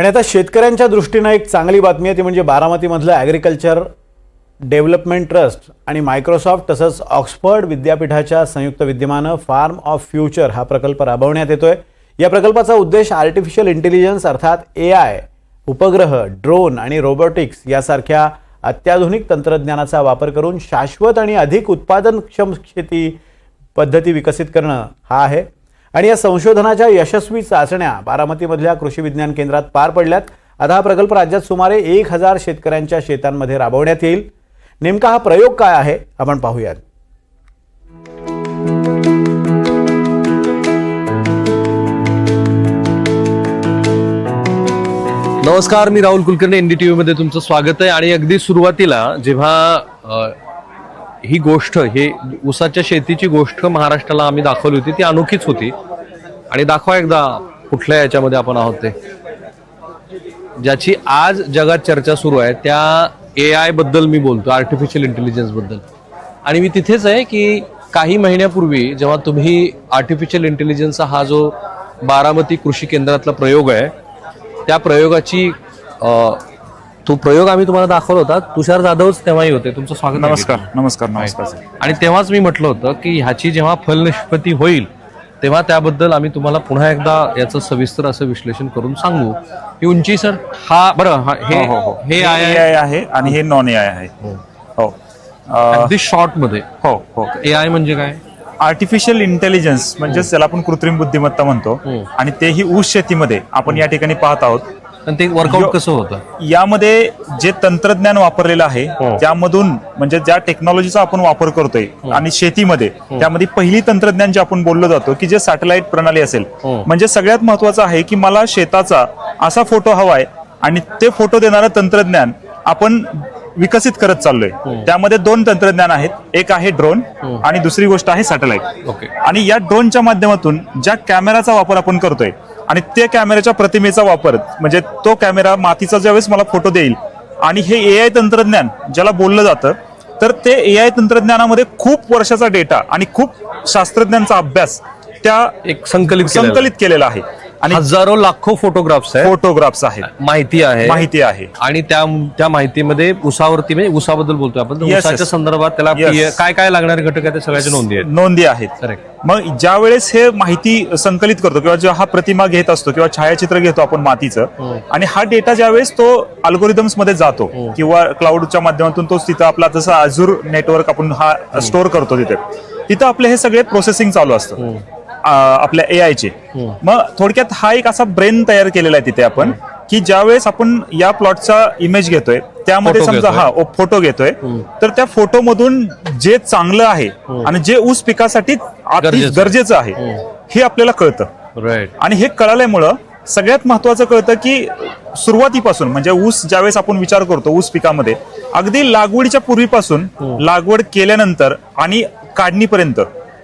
आणि आता शेतकऱ्यांच्या दृष्टीनं एक चांगली बातमी आहे ती म्हणजे बारामतीमधलं ॲग्रिकल्चर डेव्हलपमेंट ट्रस्ट आणि मायक्रोसॉफ्ट तसंच ऑक्सफर्ड विद्यापीठाच्या संयुक्त विद्यमानं फार्म ऑफ फ्युचर हा प्रकल्प राबवण्यात येतोय. या प्रकल्पाचा उद्देश आर्टिफिशियल इंटेलिजन्स अर्थात ए आय उपग्रह ड्रोन आणि रोबोटिक्स यासारख्या अत्याधुनिक तंत्रज्ञानाचा वापर करून शाश्वत आणि अधिक उत्पादनक्षम शेती पद्धती विकसित करणं हा आहे. आणि या संशोधनाच्या यशस्वी चाचण्या बारामतीमधल्या कृषी विज्ञान केंद्रात पार पडल्यात. आता हा प्रकल्प राज्यात सुमारे एक हजार शेतकऱ्यांच्या शेतांमध्ये राबवण्यात येईल. नेमका हा प्रयोग काय आहे? आपण पाहूयात. नमस्कार मी राहुल कुलकर्णी एनडीटीव्ही मध्ये तुमचं स्वागत आहे. आणि अगदी सुरुवातीला जेव्हा ही गोष्ट हे ऊसाच्या शेतीची गोष्ट महाराष्ट्राला आम्ही दाखवली होती ती अनोखीच होती. आणि दाखवा एकदा कुठल्या याच्यामध्ये आपण आहोत ते. ज्याची आज जगात चर्चा सुरू आहे त्या ए आयबद्दल मी बोलतो आर्टिफिशियल इंटेलिजन्सबद्दल. आणि मी तिथेच आहे की काही महिन्यापूर्वी जेव्हा तुम्ही आर्टिफिशियल इंटेलिजन्सचा हा जो बारामती कृषी केंद्रातला प्रयोग आहे त्या प्रयोगाची तो प्रयोग आम्ही तुम्हाला दाखवला होता. तुषार जाधवच तेव्हाही होते. तुमचं स्वागत आहे. नमस्कार नमस्कार नमस्कार सर. आणि तेव्हाच मी म्हटलं होतं की ह्याची जेव्हा फलनिष्पत्ती होईल तेव्हा त्याबद्दल आम्म तुम्हाला पुन्हा एकदा याचं सविस्तर असं विश्लेषण करून सांगू. ही उंची सर? हा बरं हा- हे हो, हो, हो. हे ए आय आहे आणि हे नॉन ए आय आहे. हो. अं, अगदी शॉर्टमध्ये. हो हो. ए आय म्हणजे काय? आर्टिफिशियल इंटेलिजन्स म्हणजे ज्याला आपण कृत्रिम बुद्धिमत्ता म्हणतो हम्म. आणि तेही ऊस शेतीमध्ये आपण या ठिकाणी पाहत आहोत. आणि ते वर्कआउट कसं होतं? यामध्ये जे तंत्रज्ञान वापरलेलं आहे हो. त्यामधून म्हणजे ज्या टेक्नॉलॉजीचा आपण वापर करतोय आणि शेतीमध्ये त्यामध्ये पहिली तंत्रज्ञान जे आपण बोललो जातो की जे सॅटेलाइट प्रणाली असेल. हो. म्हणजे सगळ्यात महत्वाचं आहे की मला शेताचा असा फोटो हवाय आणि ते फोटो देणारं तंत्रज्ञान आपण विकसित करत चाललोय. त्यामध्ये दोन तंत्रज्ञान आहेत. एक आहे ड्रोन आणि दुसरी गोष्ट आहे सॅटेलाइट ओके. आणि या ड्रोनच्या माध्यमातून ज्या कॅमेराचा वापर आपण करतोय आणि त्या कॅमेऱ्याच्या प्रतिमेचा वापर म्हणजे तो कॅमेरा मातीचा ज्यावेळेस मला फोटो देईल आणि हे ए आय तंत्रज्ञान ज्याला बोललं जातं तर ते ए आय तंत्रज्ञानामध्ये खूप वर्षाचा डेटा आणि खूप शास्त्रज्ञांचा अभ्यास त्या एक संकलित. संकलित केलेला आहे आणि हजारो लाखो फोटोग्राफ्स आहेत. फोटोग्राफ्स आहेत. माहिती आहे. माहिती आहे. आणि त्या त्या माहितीमध्ये ऊसावरती म्हणजे ऊसाबद्दल बोलतोय आपण. Yes, yes. संदर्भात त्याला Yes. काय काय लागणारे घटक आहेत ते सगळ्याच्या नोंदी आहेत. नोंदी आहेत. करेक्ट मग ज्या वेळेस हे माहिती संकलित करतो किंवा जेव्हा हा प्रतिमा घेत असतो किंवा छायाचित्र घेतो आपण मातीचं आणि हा डेटा ज्यावेळेस तो अल्गोरिदम्समध्ये जातो किंवा क्लाउडच्या माध्यमातून तो तिथं आपला जसं अजूर नेटवर्क आपण हा स्टोअर करतो तिथे तिथं आपले हे सगळे प्रोसेसिंग चालू असतं. आपल्या ए आयचे मग थोडक्यात हा एक असा ब्रेन तयार केलेला आहे तिथे आपण की ज्यावेळेस आपण या प्लॉटचा इमेज घेतोय त्यामध्ये समजा. हा फोटो घेतोय तर त्या फोटो मधून जे चांगलं आहे आणि जे ऊस पिकासाठी गरजेचं. आहे. हे. आपल्याला कळतं. आणि हे कळाल्यामुळं सगळ्यात महत्वाचं कळतं की सुरुवातीपासून म्हणजे ऊस ज्यावेळेस आपण विचार करतो ऊस पिकामध्ये अगदी लागवडीच्या पूर्वीपासून लागवड केल्यानंतर आणि काढणीपर्यंत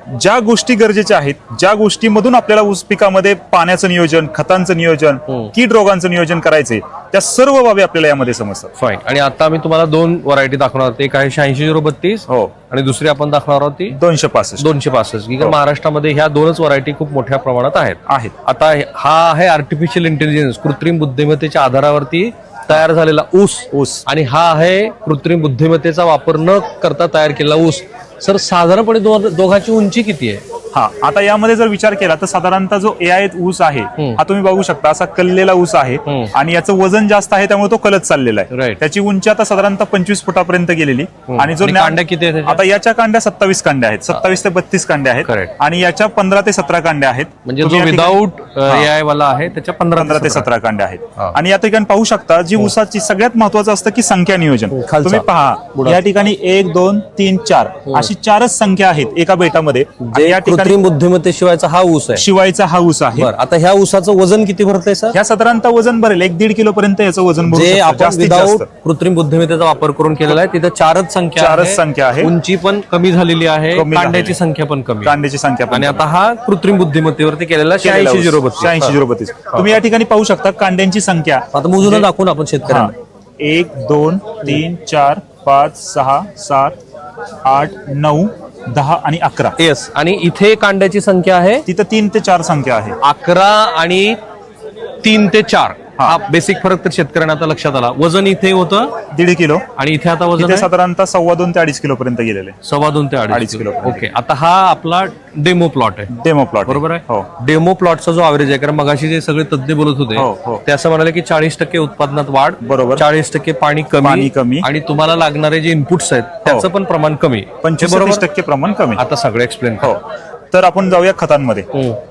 ज्या गोष्टी गरजेच्या आहेत ज्या गोष्टीमधून आपल्याला ऊस पिकामध्ये पाण्याचं नियोजन खतांचं नियोजन कीड रोगांचं नियोजन करायचंय त्या सर्व बाबी आपल्याला यामध्ये समजतात. फाईन आणि आता मी तुम्हाला दोन व्हरायटी दाखवणार आहोत. एक आहे शहाऐंशी झिरो बत्तीस हो. आणि दुसरी आपण दाखवणार आहोत ती दोनशे पासष्ट. दोनशे पासष्ट. की हो. महाराष्ट्रामध्ये ह्या दोनच व्हरायटी खूप मोठ्या प्रमाणात आहेत. आहेत. आता हे- हा आहे आर्टिफिशियल इंटेलिजन्स कृत्रिम बुद्धिमत्तेच्या आधारावरती तयार झालेला ऊस. ऊस. आणि हा आहे कृत्रिम बुद्धिमत्तेचा वापर न करता तयार केलेला ऊस. सर साधारणपणे दो- दोघांची उंची किती आहे? हा आता यामध्ये जर विचार केला तर साधारणतः जो ए आय ऊस आहे हा तुम्ही बघू शकता असा कललेला ऊस आहे. आणि याचं वजन जास्त आहे त्यामुळे तो कलत चाललेला आहे. त्याची उंची आता साधारणतः पंचवीस फुटापर्यंत गेलेली आणि जो कांड्या किती? आता याच्या कांड्या सत्तावीस कांड्या आहेत सत्तावीस ते बत्तीस कांड्या आहेत. आणि याच्या पंधरा ते सतरा कांड्या आहेत म्हणजे जो विदाऊट हा. ए आय वाला आहे त्याच्या पंधरा ते सतरा कांड्या आहेत. आणि या ठिकाणी पाहू शकता जी ऊसाची सगळ्यात महत्वाचं असतं की संख्या नियोजन. तुम्ही पहा या ठिकाणी एक दोन तीन चार अशी चारच संख्या आहेत एका बेटामध्ये या ठिकाणी कृत्रिम बुद्धिमत्तेशिवायचा हा ऊस आहे. शिवायचा हा ऊस आहे. बरं आता ह्या ऊसाचं वजन किती भरतंय सर? ह्या साधारणतः वजन भरेल. एक दीड किलो पर्यंत याचं वजन भरू जे शकतं, आपण जास्तीत विदाऊट कृत्रिम बुद्धिमत्तेचा वापर करून केलेला आहे तिथं चारच संख्या चारच संख्या आहे. उंची पण कमी झालेली आहे कमी कांड्याची. संख्या पण कमी आहे. कांद्याची संख्या पण आणि आता हा कृत्रिम बुद्धिमत्तेवरती केलेला शहाऐंशी झिरो बत्तीस शहाऐंशी झिरो बत्तीस तुम्ही या ठिकाणी पाहू शकता कांद्यांची संख्या. आता मोजून दाखवून आपण हा. शेतकऱ्यांना एक दोन तीन चार पाच सहा सात आठ नऊ दहा आणि अकरा. येस आणि इथे कांड्याची संख्या आहे? तिथं तीन ते चार संख्या आहे. अकरा आणि तीन ते चार. हा. बेसिक फरक तर शेतकऱ्यांना आता लक्षात आला. वजन इथे होतं दीड किलो. आणि इथे आता वजन इथे आहे? साधारणतः सव्वा दोन ते अडीच किलो पर्यंत गेलेले. सव्वा दोन ते अडीच किलो. ओके आता हा आपला डेमो प्लॉट आहे. डेमो प्लॉट बरोबर हो. आहे डेमो प्लॉटचा जो ॲव्हरेज आहे कारण मगाशी जे सगळे तज्ज्ञ बोलत हो, हो. होते ते असं म्हणाले की चाळीस टक्के उत्पादनात वाढ बरोबर. चाळीस टक्के पाणी पाणी कमी. कमी. आणि तुम्हाला लागणारे जे इनपुट्स आहेत त्याचं पण प्रमाण कमी. हे पंचवीस बरोबर? टक्के प्रमाण कमी. आता सगळं एक्सप्लेन हो. तर आपण जाऊया खतांमध्ये.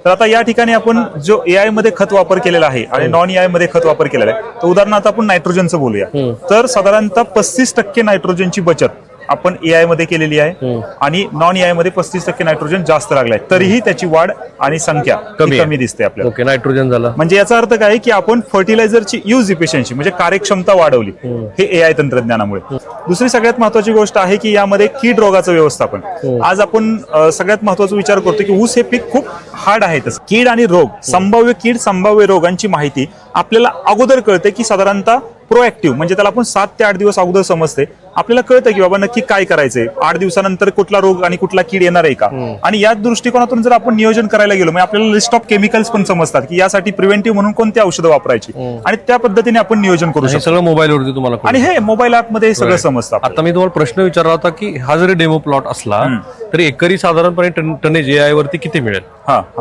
तर आता या ठिकाणी आपण जो एआयमध्ये खत वापर केलेला आहे आणि नॉन एआयमध्ये खत वापर केलेला आहे तर उदाहरणार्थ आपण नायट्रोजनचं बोलूया. तर साधारणतः पस्तीस टक्के नायट्रोजनची बचत आपण एआयमध्ये केलेली आहे. आणि नॉन एआयमध्ये पस्तीस टक्के नायट्रोजन जास्त लागलाय. तरीही त्याची वाढ आणि संख्या कमी. कमी दिसते आपल्याला. नायट्रोजन झालं. म्हणजे याचा अर्थ काय की आपण फर्टिलायझरची यूज इफिशियन्सी म्हणजे कार्यक्षमता वाढवली. हे एआय तंत्रज्ञानामुळे. दुसरी सगळ्यात महत्वाची गोष्ट आहे की यामध्ये कीड रोगाचं व्यवस्थापन. आज आपण सगळ्यात महत्त्वाचा विचार करतो की ऊस हे पीक खूप हार्ड आहे तसं. कीड आणि रोग संभाव्य कीड संभाव्य रोगांची माहिती आपल्याला अगोदर कळते की साधारणतः प्रोएक्टिव्ह म्हणजे त्याला आपण सात ते आठ दिवस अगोदर समजते. आपल्याला कळतं की बाबा नक्की काय करायचंय? आठ दिवसानंतर कुठला रोग आणि कुठला कीड येणार आहे का? आणि या दृष्टिकोनातून जर आपण नियोजन करायला गेलो म्हणजे आपल्याला लिस्ट ऑफ केमिकल्स पण समजतात की यासाठी प्रिव्हेंटिव्ह म्हणून कोणती औषधं वापरायची. आणि त्या पद्धतीने आपण नियोजन करू शकतो. सगळं मोबाईलवरती तुम्हाला. आणि हे मोबाईल ऍपमध्ये सगळं समजतं. आता मी तुम्हाला प्रश्न विचारला होता की हा जरी डेमो प्लॉट असला तरी एकरी साधारणपणे टन- टनेज एआय वरती किती मिळेल?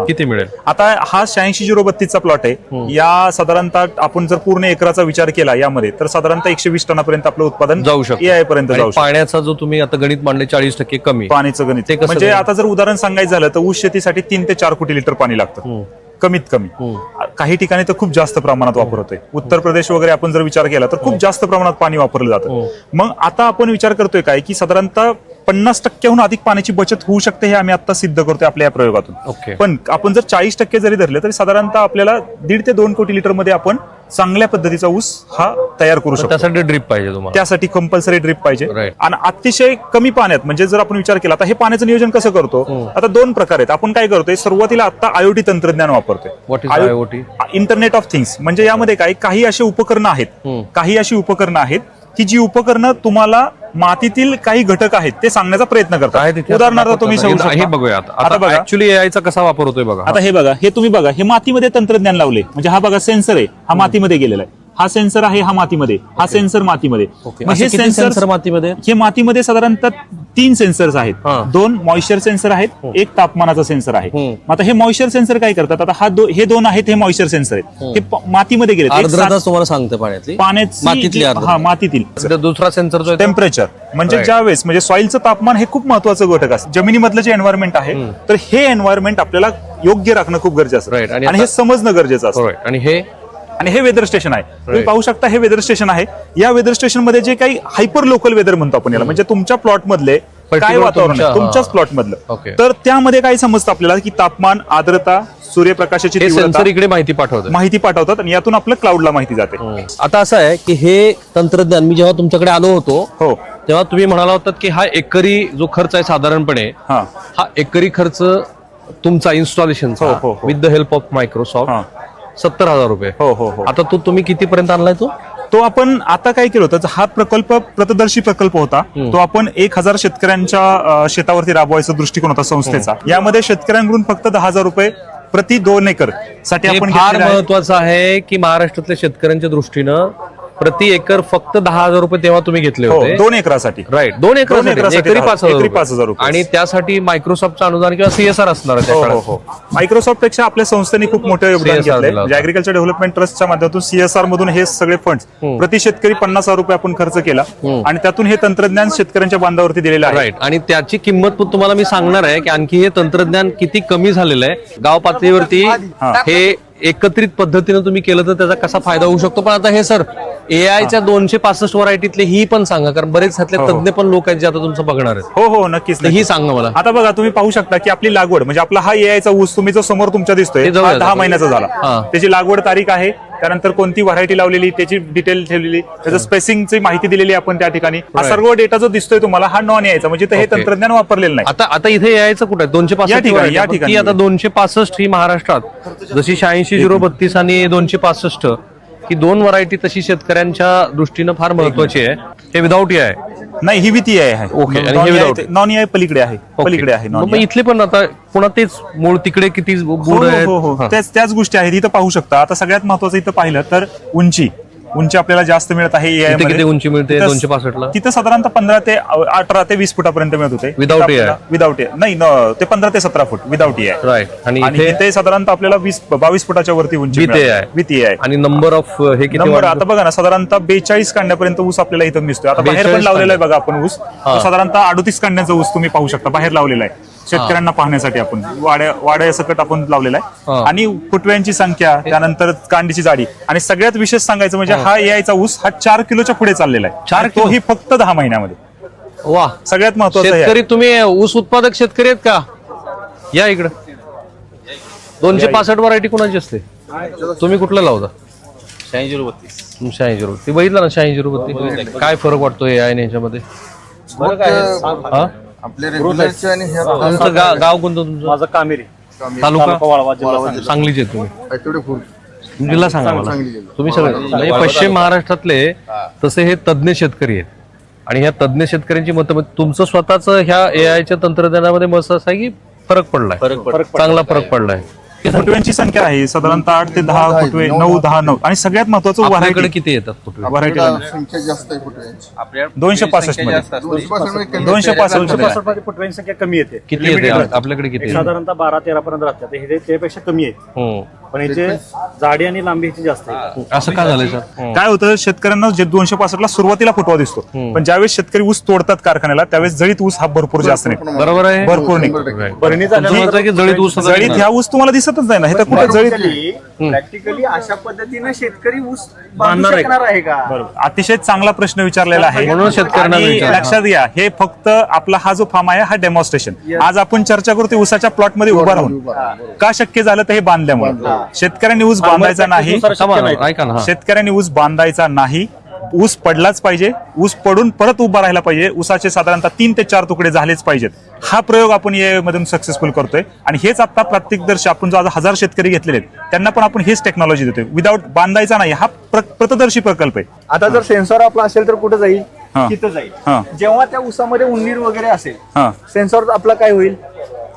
किती मिळेल? आता हा शहाऐंशी झिरो बत्तीसचा प्लॉट आहे. या साधारणतः आपण जर पूर्ण एकराचा विचार केला यामध्ये तर साधारणतः एकशे वीस टनापर्यंत आपलं उत्पादन जाऊ शकतो. पर्यंत जाऊ शकतं. पाण्याचा जो तुम्ही आता गणित मांडले चाळीस टक्के कमी. पाणीचं गणित. ते कसं म्हणजे गणित? आता जर उदाहरण सांगायचं झालं तर ऊस शेतीसाठी तीन ते चार कोटी लिटर पाणी लागतं. कमीत कमी. काही ठिकाणी तर खूप जास्त प्रमाणात वापर होतोय. उत्तर प्रदेश वगैरे आपण जर विचार केला तर खूप जास्त प्रमाणात पाणी वापरलं जातं. मग आता आपण विचार करतोय काय की साधारणतः पन्नास टक्क्याहून अधिक पाण्याची बचत होऊ शकते हे आम्ही आता सिद्ध करतोय आपल्या या प्रयोगातून. ओके. पण आपण जर चाळीस टक्के जरी धरले तरी साधारणतः आपल्याला दीड ते दोन कोटी लिटरमध्ये आपण चांगल्या पद्धतीचा ऊस हा तयार करू शकतो. त्यासाठी ड्रीप पाहिजे तुम्हाला. त्यासाठी कंपल्सरी ड्रिप पाहिजे. आणि अतिशय कमी पाण्यात म्हणजे जर आपण विचार केला आता हे पाण्याचं नियोजन कसं करतो? आता दोन प्रकार आहेत. आपण काय करतोय सुरुवातीला आता आयोटी तंत्रज्ञान वापरतोय? इंटरनेट ऑफ थिंग्स म्हणजे यामध्ये काय? काही अशी उपकरणं आहेत. काही अशी उपकरणं आहेत की जी उपकरणं तुम्हाला मातीतील काही घटक आहेत ते सांगण्याचा प्रयत्न करतात. उदाहरणार्थ तुम्ही हे. बघूया आता. बघा. ऍक्च्युली एआयचा कसा वापर होतोय बघा आता हे. बघा हे तुम्ही बघा हे मातीमध्ये तंत्रज्ञान लावले म्हणजे हा बघा सेन्सर आहे हा मातीमध्ये गेलेला आहे. हा सेन्सर आहे हा मातीमध्ये. हा सेन्सर मातीमध्ये. ओके. मग असे हे सेन्सर मातीमध्ये? हे मातीमध्ये साधारणतः तीन सेन्सर्स आहेत. हा. दोन मॉइश्चर सेन्सर आहेत एक तापमानाचा सेन्सर आहे. हम्म. मग आता हे मॉइश्चर सेन्सर काय करतात? आता हा दो- हे दोन आहेत हे मॉइश्चर सेन्सर आहेत. हे. प- मातीमध्ये गेले आर्द्रता तुम्हाला सांगते पाण्यातली. पाण्याची मातीतली जी- आर्द्रता. हा मातीतील. दुसरा सेन्सर जो आहे तो- टेम्परेचर म्हणजे Right. ज्यावेळेस म्हणजे सॉइलचं तापमान हे खूप महत्वाचं घटक असतं. जमिनीमधलं जे एन्व्हायरमेंट आहे तर हे एन्व्हायरमेंट आपल्याला योग्य राखणं खूप गरजेचं Right. असतं आणि आणि हे समजणं गरजेचं असतं. Alright. आणि हे आणि हे वेदर स्टेशन आहे. तुम्ही. पाहू शकता हे वेदर स्टेशन आहे. या वेदर स्टेशनमध्ये जे काही हायपर लोकल वेदर म्हणतो आपण याला म्हणजे तुमच्या प्लॉट मधले काय वातावरण तुमच्या- आहे? तुमच्याच हा. प्लॉट मधलं. तर त्यामध्ये काय समजतं आपल्याला की तापमान आर्द्रता सूर्यप्रकाशाची हे तीव्रता सेन्सर इकडे माहिती पाठवतं. माहिती पाठवतात आणि यातून आपलं क्लाउडला माहिती जाते. आता असं आहे की हे तंत्रज्ञान मी जेव्हा तुमच्याकडे आलो होतो हो. तेव्हा तुम्ही म्हणाला होतात की हा एकरी जो खर्च आहे साधारणपणे हा. हा एकरी खर्च तुमचा इन्स्टॉलेशनचा हो, हो, हो. विथ द हेल्प ऑफ हा. मायक्रोसॉफ्ट सत्तर हजार रुपये. हो हो हो. आता तो तुम्ही कितीपर्यंत आणलाय तो? तो आपण आता काय केलं होतं हा प्रकल्प प्रतदर्शी प्रकल्प होता. तो आपण एक हजार शेतकऱ्यांच्या शेतावरती राबवायचा दृष्टिकोन होता संस्थेचा. यामध्ये शेतकऱ्यांकडून फक्त दहा हजार रुपये प्रति दोन एकरसाठी आपण फार. महत्वाचं आहे की महाराष्ट्रातल्या शेतकऱ्यांच्या दृष्टीनं प्रति एकर फक्त दहा हजार रुपये तेव्हा तुम्ही घेतले हो होते. दोन एकरासाठी. राईट दोन एकर दोन एकरासाठी एकरी दहा- पाच हजार एकरी. पाच हजार रुपये. आणि त्यासाठी मायक्रोसॉफ्टचं अनुदान किंवा सीएसआर असणार आहे त्या हो काळात. हो हो. मायक्रोसॉफ्टपेक्षा आपल्या संस्थेने खूप मोठं योगदान CSR दिला. अॅग्रिकल्चर डेव्हलपमेंट ट्रस्टच्या माध्यमातून सीएसआर मधून हे सगळे फंड प्रति शेतकरी पन्नास हजार रुपये आपण खर्च केला. आणि त्यातून हे तंत्रज्ञान शेतकऱ्यांच्या बांधावरती दिलेलं आहे. राईट आणि त्याची किंमत पण तुम्हाला मी सांगणार आहे की आणखी हे तंत्रज्ञान किती कमी झालेलं आहे. गाव पातळीवरती हे एकत्रित पद्धतीनं तुम्ही केलं तर त्याचा कसा फायदा होऊ शकतो पण आता हे सर एआयच्या दोनशे पासष्ट व्हरायटीतले ही पण सांगा कारण बरेच ह्यातले तज्ञ पण लोक आहेत जे आता तुमचं बघणार आहेत हो हो नक्कीच तर ही. सांगा मला आता बघा तुम्ही पाहू शकता की आपली लागवड म्हणजे आपला हा एआयचा ऊस तुम्ही जो समोर तुमच्या दिसतोय हे जवळ हा दहा. महिन्याचा हा. झाला त्याची लागवड तारीख आहे त्यानंतर कोणती व्हरायटी लावलेली त्याची डिटेल ठेवलेली त्याचं स्पेसिंगची माहिती दिलेली आपण त्या ठिकाणी. हा Right. सर्व डेटा जो दिसतोय तुम्हाला हा नॉन यायचा म्हणजे हे Okay. तंत्रज्ञान वापरलेलं नाही. आता आता इथे यायचं कुठे? दोनशे या पासष्ट ठिकाणी, या ठिकाणी. आता दोनशे पासष्ट ही महाराष्ट्रात. जशी शहाऐंशी झिरो बत्तीस आणि दोनशे पासष्ट ही दोन व्हरायटी तशी शेतकऱ्यांच्या दृष्टीनं फार महत्वाची आहे. हे विदाऊट ए आहे. नाही ही विती आहे ओके, आणि हे without. नॉन आहे पलीकडे आहे. ओके. पलीकडे आहे मग non मग इथले पण आता पुन्हा तेच मूळ तिकडे किती हो हो. हो. त्याच त्याच गोष्टी आहेत इथं पाहू शकता. आता सगळ्यात महत्वाचं इथं पाहिलं तर उंची. उंची आपल्याला जास्त मिळत आहे AI इथे मध्ये. किती उंची मिळते? तिथं- 265 ला? तिथं साधारणतः पंधरा ते अठरा ते वीस फुटापर्यंत मिळत होते Without AI? विदाउट नाही न- ते पंधरा ते सतरा फूट विदाउट ए राईट आणि आणि इथे इथे साधारणतः आपल्याला वीस बावीस फुटाच्या वरती उंची With मिळते. AI. AI. आणि नंबर ऑफ हे किती नंबर? आता बघा ना साधारणतः बेचाळीस कांड्यापर्यंत ऊस आपल्याला इथं दिसतोय आता बाहेर पण 42 लावलेला आहे बघा आपण ऊस. तो साधारणतः अडतीस कांड्याचा ऊस तुम्ही पाहू शकता बाहेर लावलेला आहे शेतकऱ्यांना पाहण्यासाठी आपण. वाड्या वाड्या सकट आपण लावलेला आहे. हा. आणि फुटव्यांची संख्या त्यानंतर कांडीची जाडी. आणि सगळ्यात विशेष सांगायचं म्हणजे हा. एआयचा ऊस हा चार किलोच्या पुढे चाललेला आहे. चार किलो? तोही फक्त दहा महिन्यामध्ये. वा. सगळ्यात महत्वाचं हे आहे. शेतकरी तुम्ही ऊस उत्पादक शेतकरी आहेत का? या इकडं. दोनशे पासष्ट व्हरायटी कोणाची असते? तुम्ही कुठलं लावता? शहाऐंशी रुपये. बत्तीस शहाऐंशी रुपये. ती बघितलं ना शहाऐंशी रुपये काय फरक वाटतो या आणि ह्याच्यामध्ये हा? आपले रेग्युलरचे आणि ह्या तुमचं गा- गाव कोणतं तुमचं? माझं कामेरी. तालुका? वाळवा जिल्हा सांगलीचे आहेत तुम्ही? तेवढे फुल जिल्हा सांगा मला. सांगली जिल्हा. तुम्ही सगळे म्हणजे पश्चिम महाराष्ट्रातले तसे हे तज्ज्ञ शेतकरी आहेत. आणि ह्या तज्ज्ञ शेतकऱ्यांची मतं तुमचं स्वतःच ह्या एआयच्या तंत्रज्ञानामध्ये मत असं आहे की फरक पडलाय? फरक. चांगला फरक पडलाय. फुटव्यांची संख्या आहे. साधारणतः आठ ते दहा फुटवे नऊ दहा नऊ. आणि सगळ्यात महत्वाचं आपल्याकडे व्हरायटी. किती येतात फुटवे? व्हरायटी आपल्याला संख्या जास्त आहे फुटव्यांची आपल्या दोनशे पासष्टमध्ये. दोनशे पासष्टमध्ये कमी दोनशे आहे. पासष्ट दोनशे मध्ये. फुटव्यांची संख्या कमी येते. किती येते? आपल्याकडे किती येते? साधारणतः बारा तेरा पर्यंत राहतात हे त्यापेक्षा कमी आहे. हम्म. पण याचे जाडी आणि लांबी ह्याची जास्त आहे. असं का झालंय सर? काय होतं शेतकऱ्यांना जे दोनशे पासष्टला सुरुवातीला फुटवा दिसतो. पण ज्यावेळेस शेतकरी ऊस तोडतात कारखान्याला त्यावेळेस जळीत ऊस हा भरपूर जास्त नाही बरोबर आहे. भरपूर. परिणी की जळीत ऊस ह्या ऊस तुम्हाला दिसतच नाही ना. हे तर कुठे जळीत? प्रॅक्टिकली अशा पद्धतीनं शेतकरी ऊस बांधू बांधणार आहे. का? बरोबर. अतिशय चांगला प्रश्न विचारलेला आहे. म्हणून शेतकऱ्यांना आणि विचार. लक्षात घ्या हे फक्त आपला हा जो फार्म आहे हा डेमॉन्स्ट्रेशन आज आपण चर्चा करतो ऊसाच्या प्लॉटमध्ये उभा राहून. का शक्य झालं तर हे बांधल्यामुळे? शेतकऱ्यांनी ऊस बांधायचा नाही. ऐका ना. शेतकऱ्यांनी ऊस बांधायचा नाही. ऊस पडलाच पाहिजे. ऊस पडून परत उभा राहायला पाहिजे. ऊसाचे साधारणतः तीन ते चार तुकडे झालेच पाहिजेत. हा प्रयोग आपण या मधून सक्सेसफुल करतोय. आणि हेच आता प्रात्यक्षदर्शी आपण जो आज हजार शेतकरी घेतलेले आहेत त्यांना पण आपण हेच टेक्नॉलॉजी देतोय. विदाऊट बांधायचा नाही. हा प्र- प्रतदर्शी प्रकल्प आहे. आता जर सेन्सॉर आपला असेल तर कुठे जाईल. तिथं. जाईल. जेव्हा त्या ऊसामध्ये उंदीर वगैरे असेल सेन्सॉर आपला काय होईल?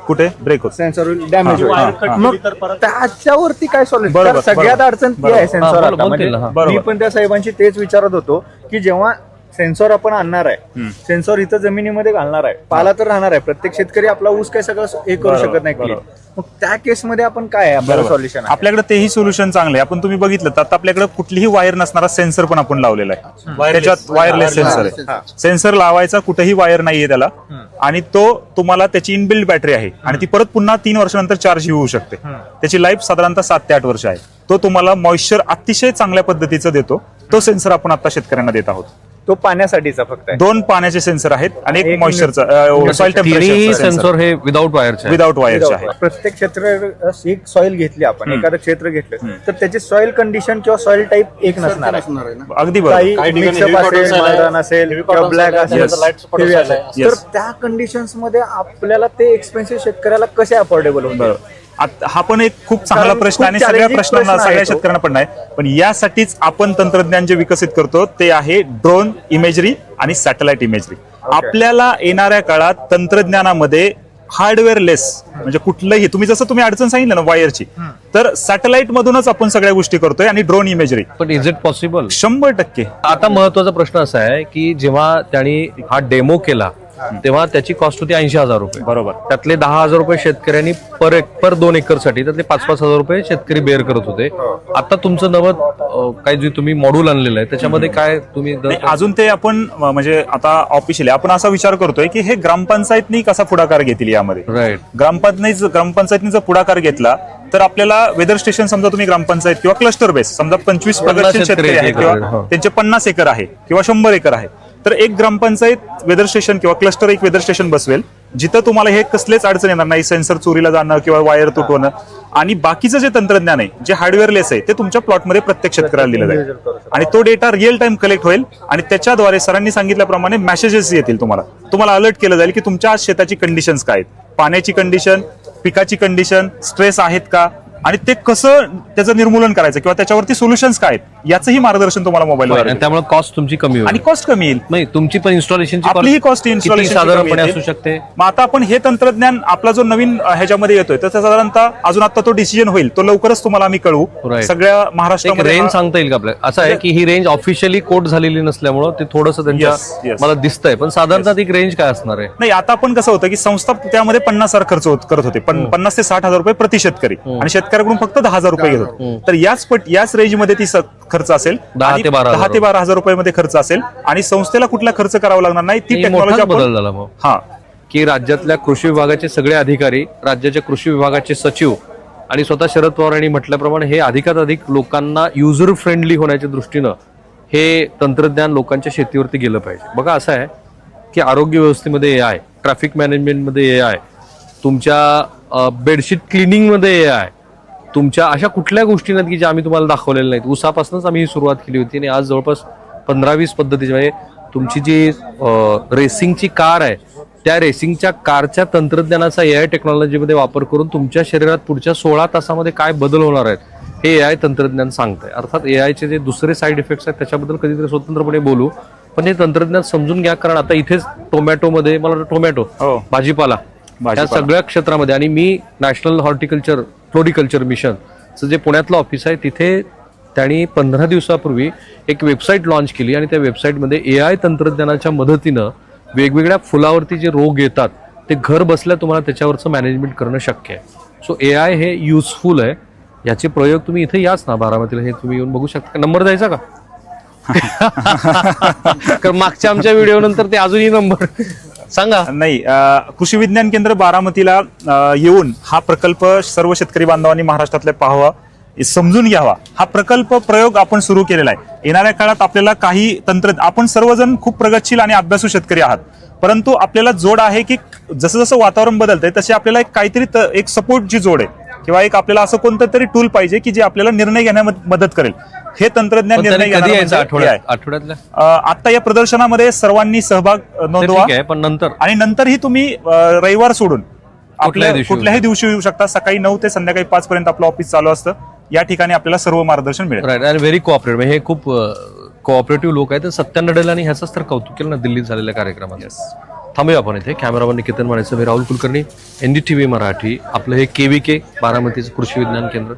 कुठे ब्रेक होत सेन्सॉर डॅमेज हा, हा. मग त्याच्यावरती काय सॉल्व बरोबर, सगळ्यात. अडचण ती. आहे हा, सेन्सॉर आता हा. म्हणजे मी. पण त्या साहेबांशी तेच विचारत होतो की जेव्हा सेन्सॉर आपण आणणार आहे. सेन्सॉर इथं जमिनीमध्ये घालणार आहे. पाला तर राहणार आहे. प्रत्येक शेतकरी आपला ऊस काय सगळं हे करू शकत नाही clean. मग त्या केसमध्ये आपण काय बरोबर. सॉल्युशन आहे. आपल्याकडे तेही सोल्युशन चांगले आहे. आपण तुम्ही बघितलं तर आता आपल्याकडे कुठलीही वायर नसणारा सेन्सर पण आपण लावलेला आहे. त्याच्यात वायरलेस सेन्सर आहे. सेन्सर लावायचा कुठेही वायर नाहीये त्याला. आणि तो तुम्हाला त्याची इनबिल्ड बॅटरी आहे. आणि ती परत पुन्हा तीन वर्षानंतर चार्ज होऊ शकते. त्याची लाईफ साधारणतः सात ते आठ वर्ष आहे. तो तुम्हाला मॉइश्चर अतिशय चांगल्या पद्धतीचं देतो. तो सेन्सर आपण आता शेतकऱ्यांना देत आहोत. तो पाण्यासाठीचा फक्त आहे. दोन पाण्याचे सेन्सर आहेत आणि एक एक मॉइश्चरचा सॉइल तिन्ही टेम्परेचर सेन्सॉर हे विदाऊट वायरचे विदाउट वायरचे आहे प्रत्येक क्षेत्र एक सॉइल घेतली आपण एखादं क्षेत्र घेतलं तर त्याची सॉइल कंडिशन किंवा सॉइल टाईप एक नसणार आहे. अगदी काही बरोबर मिक्सअप असेल असेल किंवा ब्लॅक असेल Yes. heavy असेल. तर Yes. त्या कंडिशन्समध्ये आपल्याला ते एक्सपेन्सिव्ह शेतकऱ्याला कसे अफोर्डेबल होईल बरोबर. आत- हा पण एक खूप चांगला कारण प्रश्न खूप आणि सगळ्या challenging प्रश्नांना प्रश्न आहे सगळ्या तो. शेतकऱ्यांना पण नाही. पण यासाठीच आपण तंत्रज्ञान जे विकसित करतो ते आहे ड्रोन इमेजरी आणि सॅटेलाइट इमेजरी आपल्याला येणाऱ्या काळात तंत्रज्ञानामध्ये हार्डवेअर लेस म्हणजे कुठलंही तुम्ही जसं तुम्ही अडचण सांगितलं ना वायरची तर सॅटेलाइट मधूनच आपण सगळ्या गोष्टी करतोय आणि ड्रोन इमेजरी पण इज इट पॉसिबल शंभर टक्के. आता महत्त्वाचा प्रश्न असा आहे की जेव्हा त्यांनी हा डेमो केला तेव्हा त्याची कॉस्ट होती ऐंशी हजार रुपये. बरोबर. त्यातले दहा हजार रुपये शेतकऱ्यांनी पर एक पर दोन एकरसाठी त्यातले पाच पाच हजार रुपये शेतकरी बेअर करत होते. आता तुमचं नवं काय जे तुम्ही मॉड्यूल आणलेलं आहे त्याच्यामध्ये काय तुम्ही अजून ते आपण म्हणजे आता ऑफिशियली आपण असा विचार करतोय की हे ग्रामपंचायतनी कसा पुढाकार घेतली यामध्ये? राईट ग्रामपंचायत ग्रामपंचायतीने जर पुढाकार घेतला तर आपल्याला वेदर स्टेशन समजा तुम्ही ग्रामपंचायत किंवा क्लस्टर बेस समजा पंचवीस प्रगतशील शेतकरी आहेत, किंवा हो. त्यांचे पन्नास एकर आहे किंवा शंभर एकर आहे तर एक ग्रामपंचायत वेदर स्टेशन किंवा क्लस्टर एक वेदर स्टेशन बसवेल. जिथं तुम्हाला हे कसलेच अडचण येणार नाही सेन्सर चोरीला जाणं किंवा वायर तुटवणं. आणि बाकीचं जे तंत्रज्ञान आहे जे हार्डवेअरलेस आहे ते तुमच्या प्लॉटमध्ये प्रत्येक शेतकऱ्याला दिलं जाईल आणि तो डेटा रिअल टाइम कलेक्ट होईल आणि त्याच्याद्वारे सरांनी सांगितल्याप्रमाणे मेसेजेस येतील तुम्हाला. तुम्हाला अलर्ट केलं जाईल की तुमच्या आज शेताची कंडिशन्स काय आहेत. पाण्याची कंडिशन पिकाची कंडिशन स्ट्रेस आहेत का? आणि ते कसं त्याचं निर्मूलन करायचं किंवा त्याच्यावरती सोल्युशन्स काय आहेत याचंही मार्गदर्शन तुम्हाला मोबाईलवर आणि त्यामुळे कॉस्ट तुमची कमी आणि होईल कॉस्ट कमी येईल. नाही तुमची पण इन्स्टॉलेशनची आपली ही installation ची साधारणपणे असू. शकते? मग आता आपण हे तंत्रज्ञान आपला जो नवीन ह्याच्यामध्ये येतोय तर साधारणतः अजून आता तो डिसिजन होईल. तो लवकरच तुम्हाला आम्ही कळवू. सगळ्या महाराष्ट्रामध्ये रेंज सांगता येईल का आपल्याला? असं आहे की ही रेंज ऑफिशियली कोट झालेली नसल्यामुळं ते थोडंसं त्यांच्या. मला दिसतंय. पण साधारणतः एक रेंज काय असणार आहे? नाही आता आपण कसं होतं की संस्था त्यामध्ये पन्नास हजार खर्च होत- करत होते. पण पन्नास ते साठ हजार रुपये प्रति शेतकरी. आणि शेतकऱ्याकडून फक्त दहा हजार रुपये घेत होते तर याच पट याच रेंजमध्ये ती स- खर्च असेल. दहा ते बारा हजार दहा ते बारा हजार रुपयामध्ये खर्च असेल. आणि संस्थेला कुठला खर्च करावा लागणार नाही ती टेक्नॉलॉजी बदल झाला मग. हा. की राज्यातल्या कृषी विभागाचे सगळे अधिकारी राज्याच्या कृषी विभागाचे सचिव आणि स्वतः शरद पवार यांनी म्हटल्याप्रमाणे हे अधिकात अधिक लोकांना युजर फ्रेंडली होण्याच्या दृष्टीनं हे तंत्रज्ञान लोकांच्या शेतीवरती गेलं पाहिजे. बघा असं आहे की आरोग्य व्यवस्थेमध्ये ए आय ट्रॅफिक मॅनेजमेंटमध्ये ए आय तुमच्या बेडशीट क्लिनिंगमध्ये ए आय तुमच्या अशा कुठल्या गोष्टी नाहीत की ज्या आम्ही तुम्हाला दाखवलेल्या नाहीत उसापासूनच आम्ही ही सुरुवात केली होती आणि आज जवळपास पंधरा वीस पद्धतीची म्हणजे तुमची जी रेसिंगची कार आहे त्या रेसिंगच्या कारच्या तंत्रज्ञानाचा ए आय टेक्नॉलॉजीमध्ये वापर करून तुमच्या शरीरात पुढच्या सोळा तासामध्ये काय बदल होणार आहेत हे ए आय तंत्रज्ञान सांगतंय अर्थात ए आयचे जे दुसरे साईड इफेक्ट्स आहेत त्याच्याबद्दल कधीतरी स्वतंत्रपणे बोलू पण हे तंत्रज्ञान समजून घ्या कारण आता इथेच टोमॅटोमध्ये मला टोमॅटो हो. भाजीपाला त्या भाजीपाला. सगळ्या क्षेत्रामध्ये आणि मी नॅशनल हॉर्टिकल्चर फ्लोरिकल्चर मिशनचं जे पुण्यातलं ऑफिस आहे तिथे त्यांनी पंधरा दिवसापूर्वी एक वेबसाईट लॉन्च केली आणि त्या वेबसाईटमध्ये ए आय तंत्रज्ञानाच्या मदतीनं वेगवेगळ्या फुलावरती जे रोग येतात ते घर बसल्या तुम्हाला त्याच्यावरचं मॅनेजमेंट करणं शक्य आहे. सो ए आय हे युजफुल आहे. याचे प्रयोग तुम्ही इथे याच ना बारामतीला. हे तुम्ही येऊन बघू शकता. नंबर द्यायचा का? कारण मागच्या आमच्या व्हिडिओ नंतर ते अजूनही नंबर सांगा. नाही कृषी विज्ञान केंद्र बारामतीला येऊन हा प्रकल्प सर्व शेतकरी बांधवांनी महाराष्ट्रातले पाहावा समजून घ्यावा. हा प्रकल्प प्रयोग आपण सुरू केलेला आहे. येणाऱ्या काळात आपल्याला काही तंत्र आपण सर्वजण खूप प्रगतशील आणि अभ्यासू शेतकरी आहात. परंतु आपल्याला जोड आहे की जसं जसं वातावरण बदलतंय तशी आपल्याला एक काहीतरी त- एक सपोर्टची जोड आहे. किंवा एक आपल्याला असं कोणतं तरी टूल पाहिजे की जे आपल्याला निर्णय घेण्यामध्ये मदत करेल. हे तंत्रज्ञान निर्णय कधी यायचं? म्हणजे आठवड्यात. आठवड्यातल्या? आता या प्रदर्शनामध्ये सर्वांनी सहभाग नोंदवा. ठीक आहे पण नंतर? आणि नंतरही तुम्ही अ, रविवार सोडून आपल्या दिवशी कुठल्याही दिवशी येऊ शकता. सकाळी नऊ ते संध्याकाळी पाच पर्यंत आपलं ऑफिस चालू असतं. या ठिकाणी आपल्याला सर्व मार्गदर्शन मिळेल. राईट व्हेरी कोऑपरेटिव्ह म्हणजे हे खूप कोऑपरेटिव्ह लोक आहेत. सत्यानडेल आणि ह्याचंच तर कौतुक केलं ना दिल्लीत झालेल्या कार्यक्रमात थांबूया आपण इथे. कॅमेरामन निकेतन म्हणायचं मी राहुल कुलकर्णी एनडीटीव्ही मराठी आपलं हे केव्ही के बारामतीचं कृषी विज्ञान केंद्र.